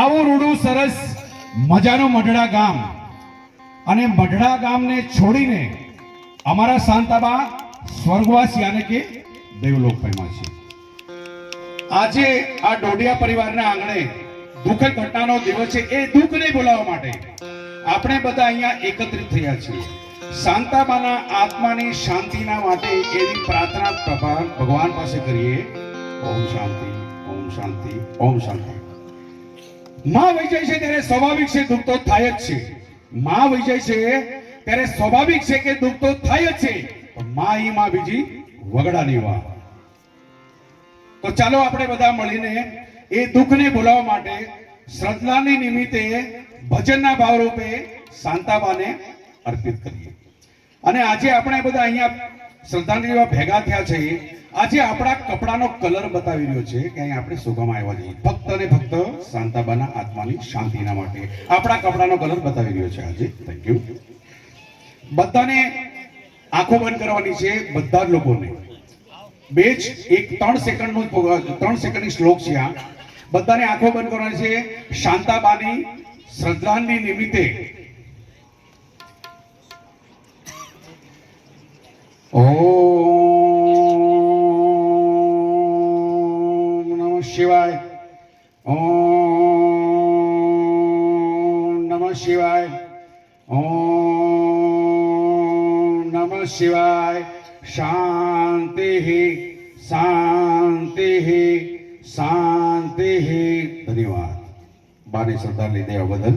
આવું રૂડું સરસ મજાનું મઢડા ગામ. અને મઢડા ગામને છોડીને અમારા શાંતાબા સ્વર્ગવાસ યાને કે દેવલોક પામ્યા છે. આજે આ ડોડિયા પરિવારના આંગણે દુઃખદ ઘટનાનો દિવસ છે. એ દુઃખને બોલાવવા માટે આપણે બધા અહીંયા એકત્રિત થયા છીએ. શાંતાબાના આત્માની શાંતિના માટે એવી પ્રાર્થના ભગવાન પાસે કરીએ. ઓમ શાંતિ ઓમ શાંતિ ઓમ શાંતિ. માં વહી જાય છે ત્યારે સ્વાભાવિક છે, દુઃખ તો થાય જ છે. માં વહી જાય છે ત્યારે સ્વાભાવિક છે કે દુઃખ તો થાય જ છે. માં ઈ માં બીજી વગડાની વાત. તો ચાલો આપણે બધા મળીને એ દુઃખને બોલાવવા માટે શ્રદ્ધાની નિમિત્તે ભજનના ભાવરૂપે શાંતાબાને અર્પિત કરીએ. અને આજે આપણે બધા અહીંયા શ્રદ્ધાંજલિમાં ભેગા થયા છે. આજે આપણા કપડાનો કલર બતાવી રહ્યો છે કે અહીં આપણે સુગમ આવ્યા છીએ. ફક્ત અને ફક્ત શાંતાબાના આત્માની શાંતિના માટે આપણા કપડાનો કલર બતાવી રહ્યો છે આજે. થેન્ક યુ બધાને આંખો બંધ કરવાની છે બધા જ લોકોને. બે જ એક ત્રણ સેકન્ડનું ત્રણ સેકન્ડની શ્લોક છે આ. બધાને આંખો બંધ કરવાની છે. શાંતાબાની શ્રદ્ધાંજલિ નિમિત્તે. ઓમ ઓમ નમઃ શિવાય. ઓમ નમઃ શિવાય. શાંતિ શાંતિ શાંતિ ધન્યવાદ. બાની શ્રદ્ધા દેવા બદલ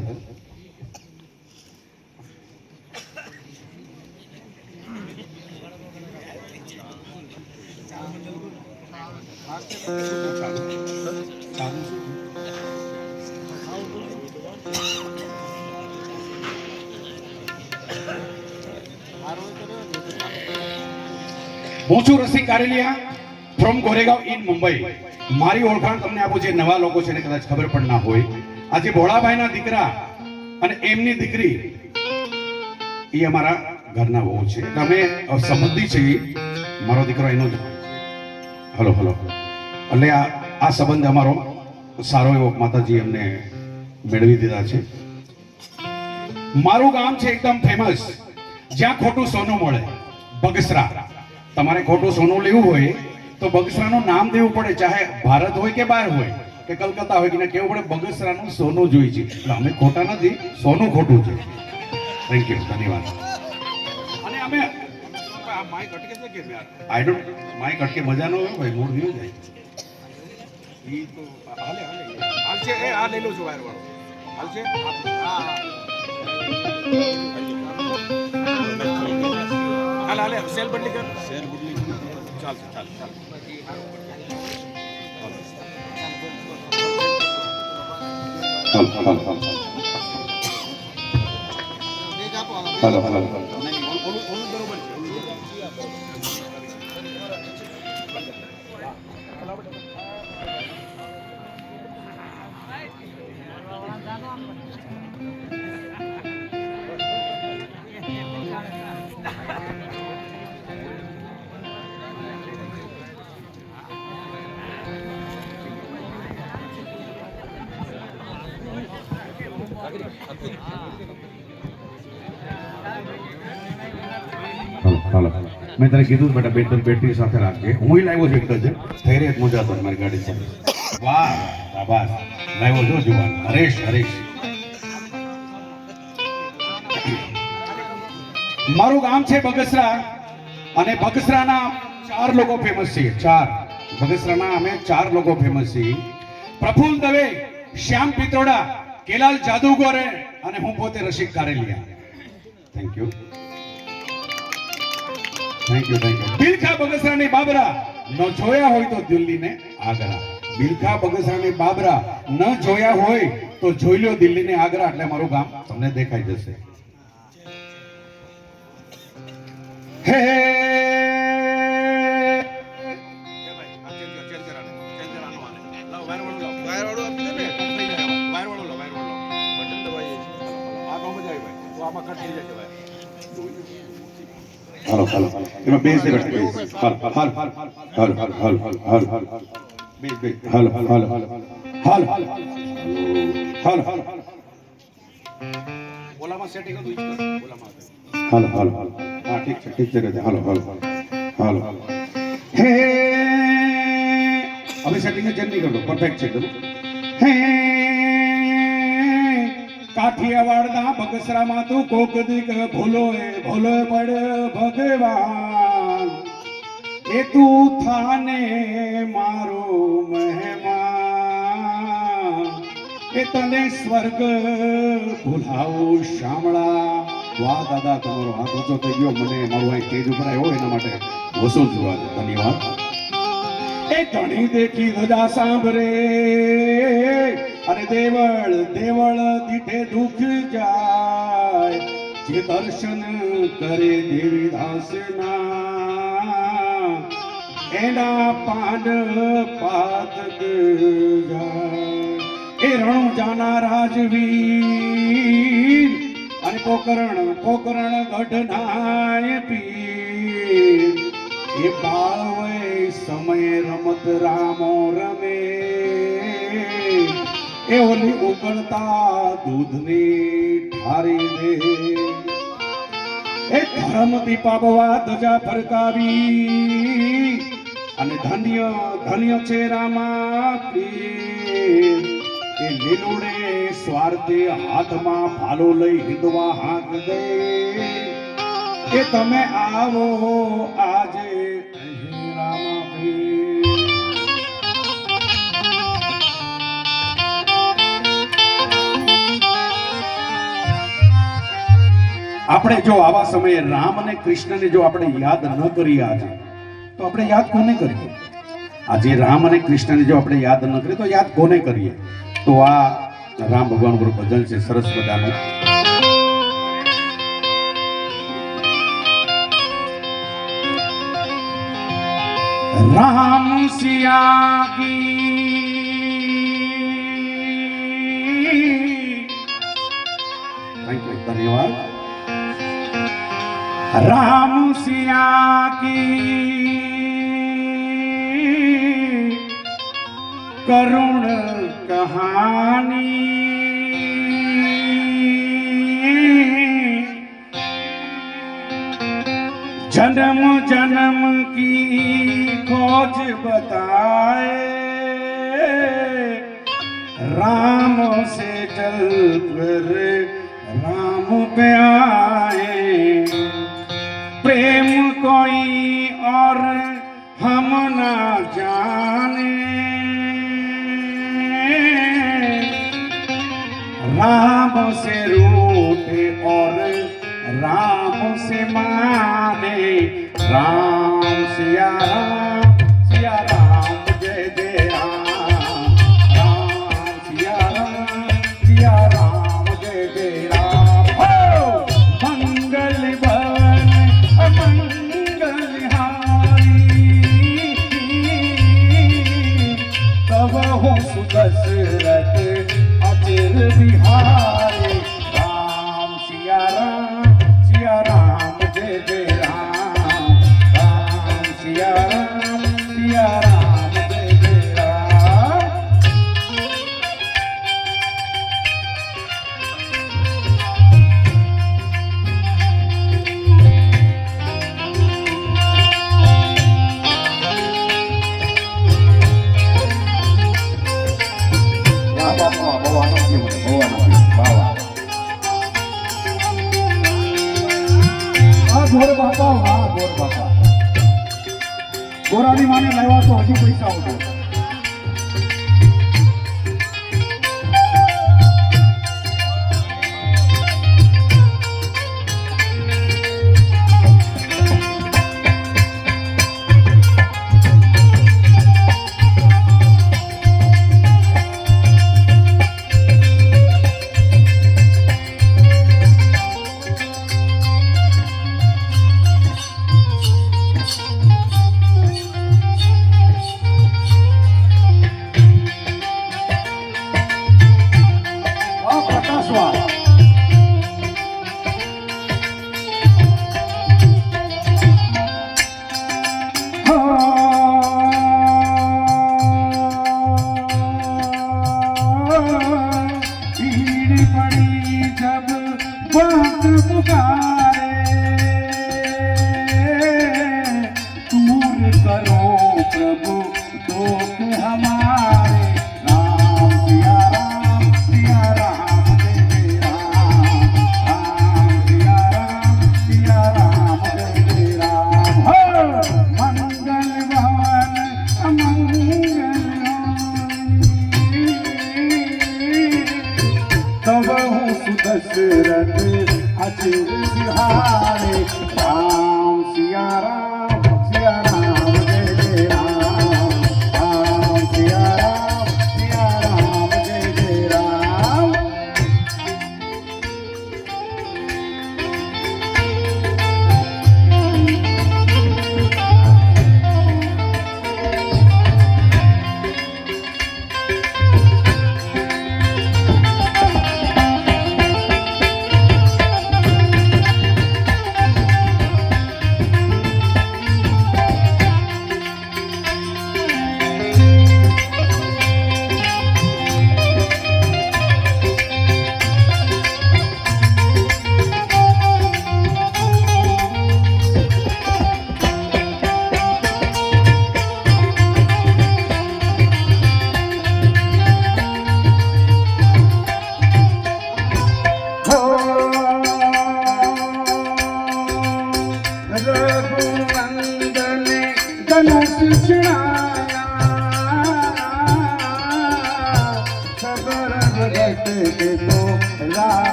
Thank હું છું રસિક કારેલિયા ફ્રોમ ગોરેગાંવ ઇન મુંબઈ. મારી ઓળખાણ તમને આપું જે નવા લોકો છે ને કદાચ ખબર પણ ના હોય. આજે ભોળાભાઈના દીકરા અને એમની દીકરી એ અમારા ઘરના વહુ છે. અમે સંબંધી છીએ. મારો દીકરો એનો જ હલો હલો. એટલે આ આ સંબંધ અમારો સારો એવો માતાજી અમને મેળવી દીધા છે. મારું ગામ છે એકદમ ફેમસ જ્યાં ખોટું સોનું મળે. બગસરા. તમારે ખોટું સોનું લેવું હોય તો બગસરાનું નામ દેવું પડે ચાહે ભારત હોય કે બહાર હોય કે કલકત્તા હોય કે કેવું પડે બગસરાનું સોનું જોઈ છે. એટલે અમે ખોટા નથી સોનું ખોટું છે. થેન્ક યુ ધન્યવાદ. અને અમે માઇક અટકે છે કેમ આઈ ડોન્ટ માઇક અટકે મજાનો ન હોય ભાઈ મૂડ નહીં જાય. ઈ તો હાલે હાલે. હાલ છે એ આ લઈ લો છો વાયર વાળો હાલ છે? હા હાલ आले आले सेल बदली कर सेल बदली चाल चाल चाल हेलो हेलो हेलो। મેં તને કીધું બેટા બેટરી બેટરી સાથે રાખજે. હું લાવ્યો છું એક ડઝન થઈ રહી મજા તો મારી ગાડી છે વાહ, શાબાશ. લાવ્યો છો જુવાન. હરેશ હરેશ. મારું ગામ છે બગસરા અને બગસરાના ચાર લોકો ફેમસ છે ચાર. બગસરાના અમે ચાર લોકો ફેમસ છીએ. પ્રફુલ દવે, શ્યામ પિત્રોડા કેલાલ જાદુગોરે અને હું પોતે Rasik Karelia. Thank you thank you thank you Bilkha બગસરાની Babra ન જોયા હોય તો દિલ્હીને આગ્રા. બિલખા બગસરાની બાબરા ન જોયા હોય તો જોઈ લો દિલ્હીને આગ્રા, એટલે મારું ગામ તમને દેખાઈ જશે. હે હાલો હાલો એમાં બેસ બેસ બેસ હાલ હાલ હાલ હાલ હાલ હાલ હાલ હાલ બેસ બેસ હાલ હાલ હાલ હાલ હાલ હાલ હાલ હાલ હાલ બોલામાં સેટિંગ હતું કર. હાલ હાલ હાલ હા ઠીક છે ઠીક છે. હાલો હાલો હાલો હાલો હે હવે સેટિંગ જ નહીં કરતો પરફેક્ટ છે હે કાઠિયાવાડના બગસરામાં તું કોક દીક ભૂલો ભૂલો પડ ભગવાન. એ તું થાને મારો મહેમાન. એ તને સ્વર્ગ ભૂલાવું શામળા. વાહ દાદા, તમારો હાથ ઊંચો થઈ ગયો. મને મારું અહીં તેજ ઉપર આવ્યો એના માટે વસૂલ જોવા ધન્યવાદ. એ ધણી દેખી ધજા સાંભળે. અને દેવળ દેવળ દીઠે દુઃખ જાય. જે દર્શન કરે દેવી દાસના, એના પાન પાતક જાય. એ રણુજાના રાજવીર અને પોકરણ પોકરણ ગઢનાય પીર. એ બાળવે સમય રમત રામો રમે. એ ઉકળતા દૂધની ઠારી દે એ ધર્મ દીપાવવા ધજા ફરકાવી અને ધન્ય ધન્ય છે રામા એ લીલુડે સ્વાર્થે હાથમાં ફાલો લઈ હિંદવા હાથ દે. કે તમે આવો આજે આપણે જો આવા સમયે રામ અને કૃષ્ણને જો આપણે યાદ ન કરીએ આજે, તો આપણે યાદ કોને કરીએ? આજે રામ અને કૃષ્ણને જો આપણે યાદ ન કરીએ, તો યાદ કોને કરીએ? તો આ રામ ભગવાન પર ભજન છે, સરસ મજાનું. રામ સિયા राम सिया की करुण कहानी। जन्म जन्म की खोज बताए। राम से चल कर राम पे से रूठे और राम से माने राम सिया राम सिया ગોર ગોરાની માને લાવ્યા તો હજુ પૈસા આવતો.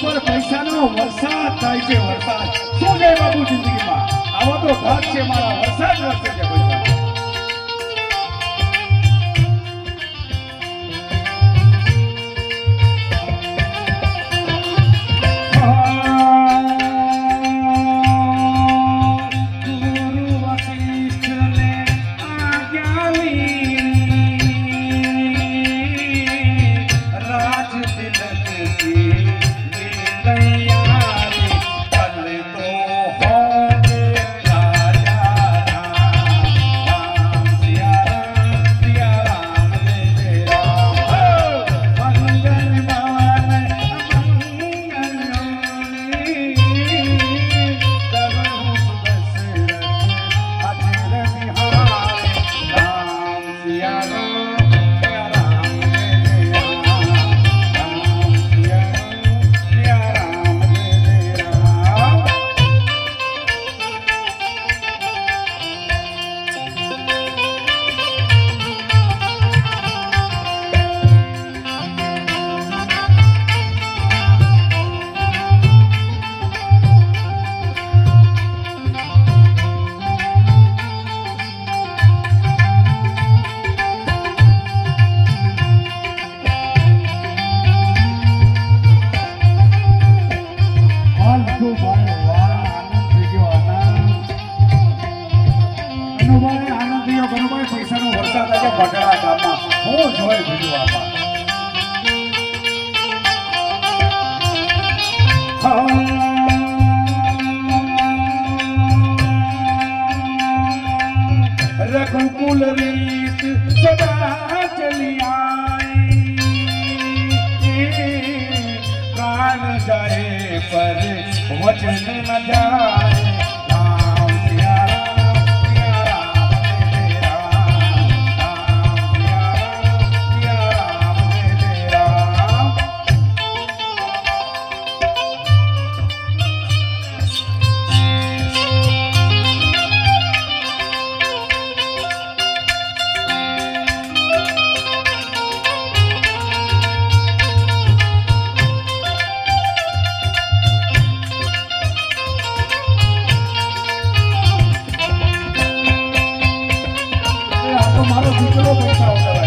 ઉપર પૈસાનો વરસાદ થાય છે વરસાદ. શું છે બાબુ જિંદગીમાં? આવો તો ભાગ છે મારા વરસાદ વરસે છે 咱们平时都可以